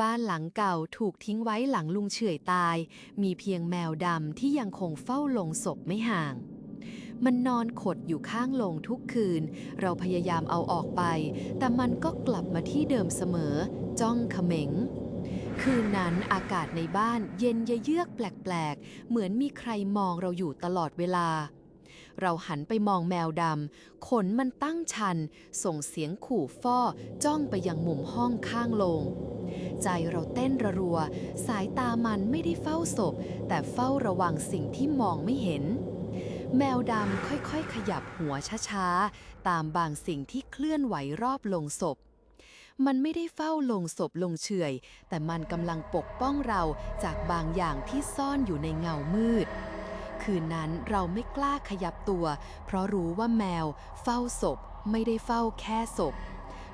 บ้านหลังเก่าถูกทิ้งไว้หลังลุงเฉื่อยตาย มีเพียงแมวดำที่ยังคงเฝ้าลงศพไม่ห่าง มันนอนขดอยู่ข้างลงทุกคืน เราพยายามเอาออกไป แต่มันก็กลับมาที่เดิมเสมอ จ้องเขม็ง คืนนั้นอากาศในบ้านเย็นเยือกแปลกๆ เหมือนมีใครมองเราอยู่ตลอดเวลาเราหันไปมองแมวดำ ขนมันตั้งชัน ส่งเสียงขู่ฟ้อจ้องไปยังมุมห้องข้างโลง ใจเราเต้นระรัว สายตามันไม่ได้เฝ้าศพ แต่เฝ้าระวังสิ่งที่มองไม่เห็น แมวดำค่อยๆ ขยับหัวช้าๆ ตามบางสิ่งที่เคลื่อนไหวรอบลงศพ มันไม่ได้เฝ้าลงศพลงเฉยแต่มันกำลังปกป้องเราจากบางอย่างที่ซ่อนอยู่ในเงามืด คืนนั้นเราไม่กล้าขยับตัว เพราะรู้ว่าแมวเฝ้าศพไม่ได้เฝ้าแค่ศพ